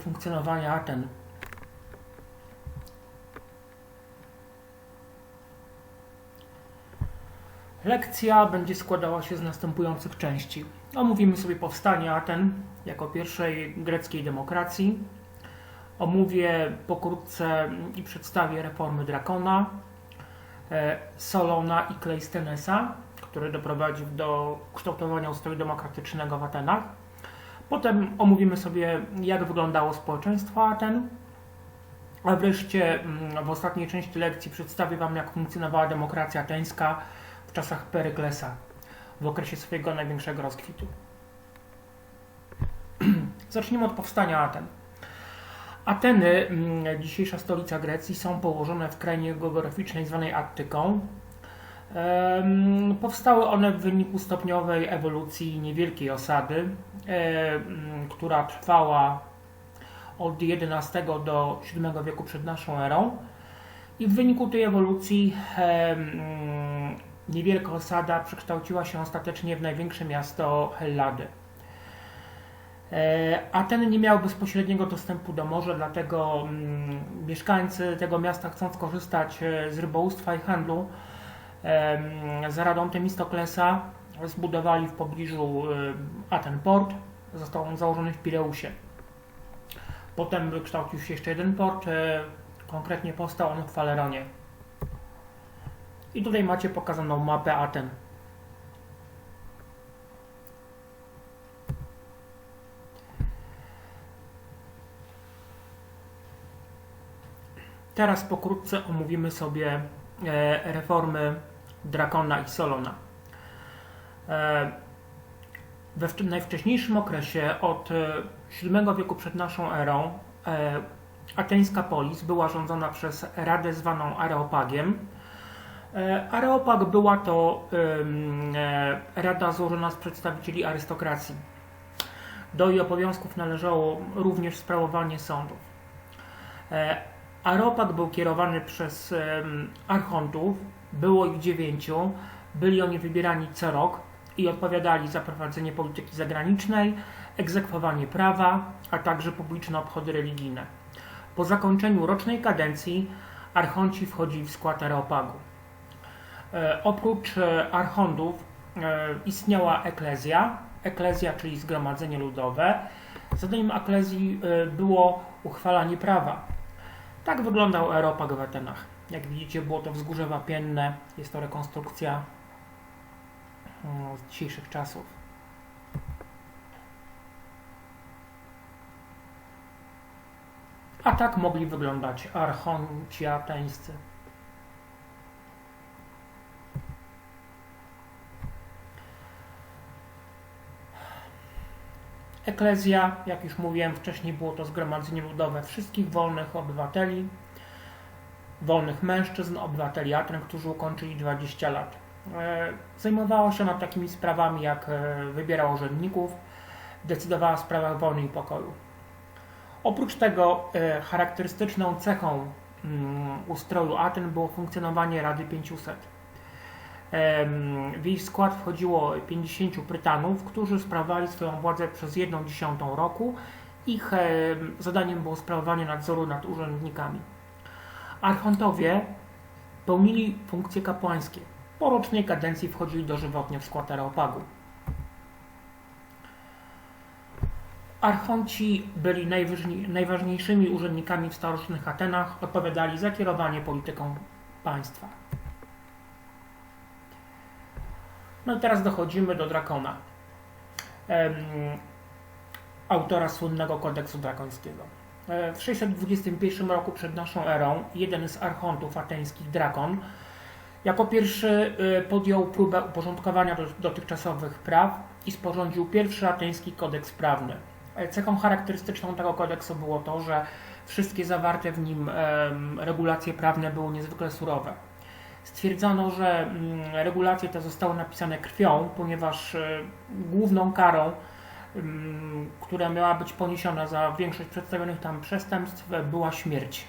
funkcjonowania Aten. Lekcja będzie składała się z następujących części. Omówimy sobie powstanie Aten jako pierwszej greckiej demokracji. Omówię pokrótce i przedstawię reformy Drakona, e, Solona i Kleistenesa, który doprowadził do kształtowania ustroju demokratycznego w Atenach. Potem omówimy sobie, jak wyglądało społeczeństwo Aten, a wreszcie mm, w ostatniej części lekcji przedstawię Wam, jak funkcjonowała demokracja ateńska w czasach Peryklesa, w okresie swojego największego rozkwitu. Zacznijmy od powstania Aten. Ateny, mm, dzisiejsza stolica Grecji, są położone w krainie geograficznej zwanej Attyką. Powstały one w wyniku stopniowej ewolucji niewielkiej osady, która trwała od XI do VII wieku przed naszą erą. I w wyniku tej ewolucji niewielka osada przekształciła się ostatecznie w największe miasto Hellady. E, Ateny nie miały bezpośredniego dostępu do morza, dlatego mm, mieszkańcy tego miasta chcąc korzystać e, z rybołówstwa i handlu, za radą Temistoklesa zbudowali w pobliżu Aten port. Został on założony w Pireusie. Potem wykształcił się jeszcze jeden port, e, konkretnie powstał on w Faleronie. I tutaj macie pokazaną mapę Aten. Teraz pokrótce omówimy sobie e, reformy Drakona i Solona. E, we wcz- najwcześniejszym okresie, od e, VII wieku przed naszą erą, e, ateńska polis była rządzona przez radę zwaną Areopagiem. E, Areopag była to e, rada złożona z przedstawicieli arystokracji. Do jej obowiązków należało również sprawowanie sądów. E, Areopag był kierowany przez archontów, było ich dziewięciu, byli oni wybierani co rok i odpowiadali za prowadzenie polityki zagranicznej, egzekwowanie prawa, a także publiczne obchody religijne. Po zakończeniu rocznej kadencji archonci wchodzili w skład Areopagu. E, oprócz e, archontów e, istniała eklezja, eklezja czyli zgromadzenie ludowe. Zadaniem eklezji e, było uchwalanie prawa. Tak wyglądał Areopag w Atenach. Jak widzicie, było to wzgórze wapienne. Jest to rekonstrukcja mm, z dzisiejszych czasów. A tak mogli wyglądać archonci ateńscy. Eklezja, jak już mówiłem wcześniej, było to zgromadzenie ludowe wszystkich wolnych obywateli, wolnych mężczyzn, obywateli Aten, którzy ukończyli 20 lat. E, Zajmowała się ona takimi sprawami jak e, wybierała urzędników, decydowała w sprawach wojny i pokoju. Oprócz tego e, charakterystyczną cechą mm, ustroju Aten było funkcjonowanie Rady 500. Em, W jej skład wchodziło 50 prytanów, którzy sprawowali swoją władzę przez 1 dziesiątą roku. Ich em, zadaniem było sprawowanie nadzoru nad urzędnikami. Archontowie pełnili funkcje kapłańskie. Po rocznej kadencji wchodzili dożywotnie w skład Areopagu. Archonci byli najważniejszymi urzędnikami w starożytnych Atenach, odpowiadali za kierowanie polityką państwa. No i teraz dochodzimy do Drakona, autora słynnego kodeksu drakońskiego. E, W 621 roku przed naszą erą jeden z archontów ateńskich, Drakon, jako pierwszy e, podjął próbę uporządkowania do- dotychczasowych praw i sporządził pierwszy ateński kodeks prawny. E, Cechą charakterystyczną tego kodeksu było to, że wszystkie zawarte w nim regulacje prawne były niezwykle surowe. Stwierdzono, że mm, regulacje te zostały napisane krwią, ponieważ główną karą, która miała być poniesiona za większość przedstawionych tam przestępstw, e, była śmierć.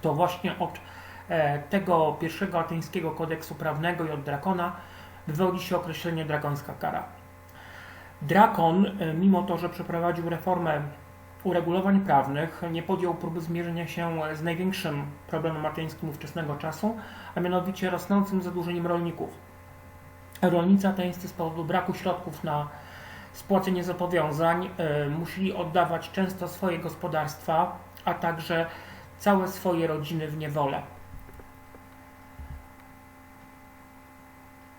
To właśnie od e, tego pierwszego ateńskiego kodeksu prawnego i od Drakona wywodzi się określenie drakońska kara. Drakon, e, mimo to, że przeprowadził reformę uregulowań prawnych nie podjął próby zmierzenia się z największym problemem ateńskim ówczesnego czasu, a mianowicie rosnącym zadłużeniem rolników. Rolnicy ateńscy z powodu braku środków na spłacenie zobowiązań e, musieli oddawać często swoje gospodarstwa, a także całe swoje rodziny w niewolę.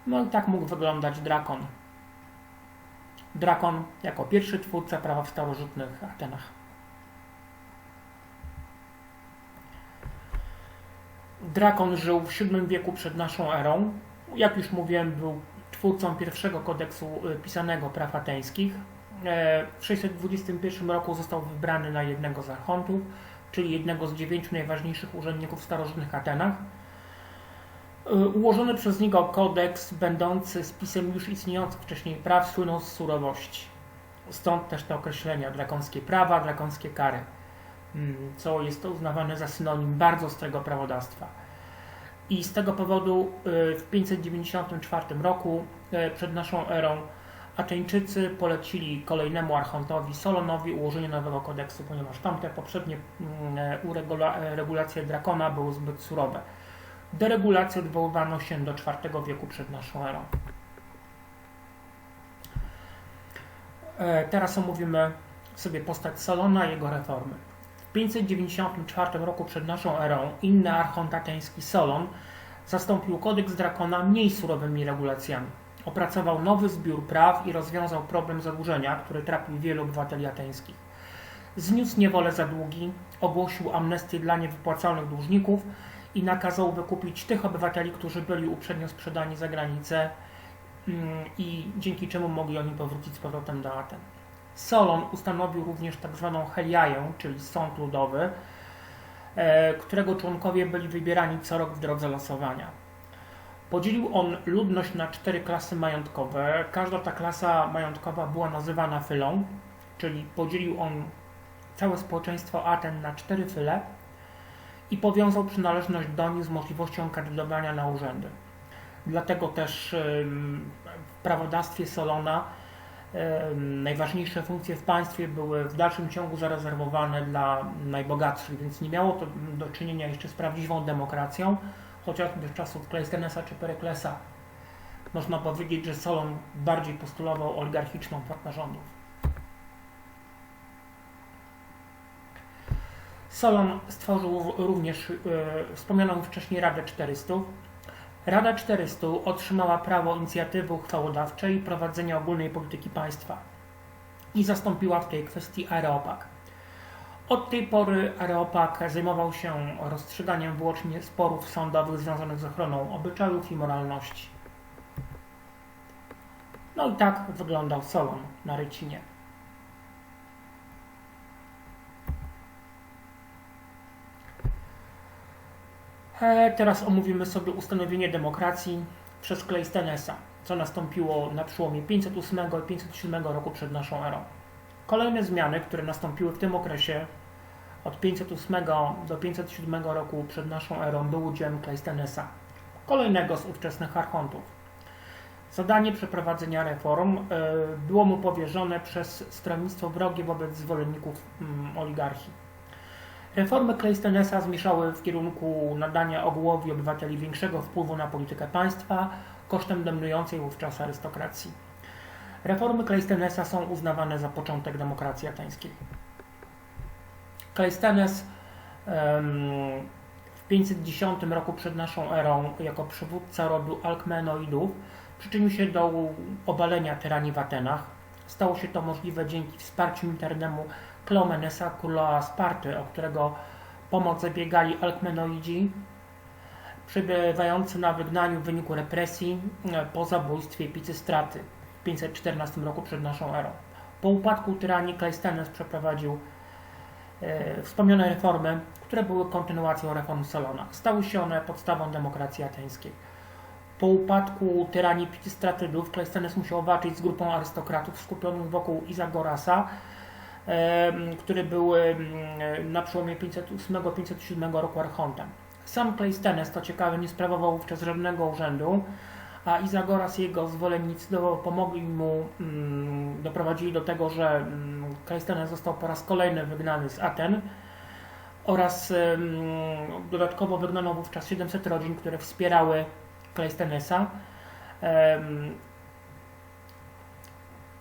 No i tak mógł wyglądać Drakon. Drakon jako pierwszy twórca prawa w starożytnych Atenach. Drakon żył w VII wieku przed naszą erą. Jak już mówiłem, był twórcą pierwszego kodeksu y, pisanego praw ateńskich. E, w 621 roku został wybrany na jednego z archontów, czyli jednego z dziewięciu najważniejszych urzędników w starożytnych Atenach. Y, ułożony przez niego kodeks, będący spisem już istniejących wcześniej praw, słynął z surowości. Stąd też te określenia drakońskie prawa, drakońskie kary, mm, co jest uznawane za synonim bardzo ostrego prawodawstwa. I z tego powodu y, w 594 roku y, przed naszą erą Ateńczycy polecili kolejnemu archontowi Solonowi ułożenie nowego kodeksu, ponieważ tamte poprzednie mm, regulacje drakona były zbyt surowe. Deregulacje odwoływano się do IV wieku przed naszą erą. E, teraz omówimy sobie postać Solona i jego reformy. W 594 roku przed naszą erą inny archont ateński Solon zastąpił kodeks Drakona mniej surowymi regulacjami. Opracował nowy zbiór praw i rozwiązał problem zadłużenia, który trapił wielu obywateli ateńskich. Zniósł niewolę za długi, ogłosił amnestię dla niewypłaconych dłużników i nakazał wykupić tych obywateli, którzy byli uprzednio sprzedani za granicę mm, i dzięki czemu mogli oni powrócić z powrotem do Aten. Solon ustanowił również. Tak heliaję, czyli sąd ludowy, e, którego członkowie byli wybierani co rok w drodze losowania. Podzielił on ludność na cztery klasy majątkowe. Każda ta klasa majątkowa była nazywana fylą, czyli podzielił on całe społeczeństwo Aten na cztery fyle i powiązał przynależność do nich z możliwością kandydowania na urzędy. Dlatego też w prawodawstwie Solona najważniejsze funkcje w państwie były w dalszym ciągu zarezerwowane dla najbogatszych, więc nie miało to do czynienia jeszcze z prawdziwą demokracją, chociażby z czasów Kleistenesa czy Pereklesa. Można powiedzieć, że Solon bardziej postulował oligarchiczną formę rządów. Solon stworzył również e, wspomnianą wcześniej Radę 400. Rada 400 otrzymała prawo inicjatywy uchwałodawczej prowadzenia ogólnej polityki państwa i zastąpiła w tej kwestii Areopag. Od tej pory Areopag zajmował się rozstrzyganiem wyłącznie sporów sądowych związanych z ochroną obyczajów i moralności. No i tak wyglądał Solon na Rycinie. Teraz omówimy sobie ustanowienie demokracji przez Kleistenesa, co nastąpiło na przełomie 508 i 507 roku przed naszą erą. Kolejne zmiany, które nastąpiły w tym okresie od 508 do 507 roku przed naszą erą był udziałem Kleistenesa, kolejnego z ówczesnych archontów. Zadanie przeprowadzenia reform e, było mu powierzone przez stronnictwo wrogie wobec zwolenników mm, oligarchii. Reformy Cleistenesa zmierzały w kierunku nadania ogółowi obywateli większego wpływu na politykę państwa kosztem dominującej wówczas arystokracji. Reformy Cleistenesa są uznawane za początek demokracji ateńskiej. Cleistenes w 510 roku przed naszą erą jako przywódca rodu Alkmenoidów przyczynił się do obalenia tyranii w Atenach. Stało się to możliwe dzięki wsparciu militarnemu Kleomenesa, króla Sparty, o którego pomoc zabiegali Alkmenoidzi, przebywający na wygnaniu w wyniku represji e, po zabójstwie Picystraty w 514 roku przed naszą erą. Po upadku tyranii Kleistenes przeprowadził e, wspomniane reformy, które były kontynuacją reform Salona. Stały się one podstawą demokracji ateńskiej. Po upadku tyranii Picystratydów Kleistenes musiał walczyć z grupą arystokratów skupionych wokół Izagorasa, który był na przełomie 508-507 roku archontem. Sam Cleistenes, to ciekawe, nie sprawował wówczas żadnego urzędu, a Izagoras i jego zwolennicy pomogli mu, mm, doprowadzili do tego, że mm, Kleistenes został po raz kolejny wygnany z Aten oraz dodatkowo wygnano wówczas 700 rodzin, które wspierały Kleistenesa.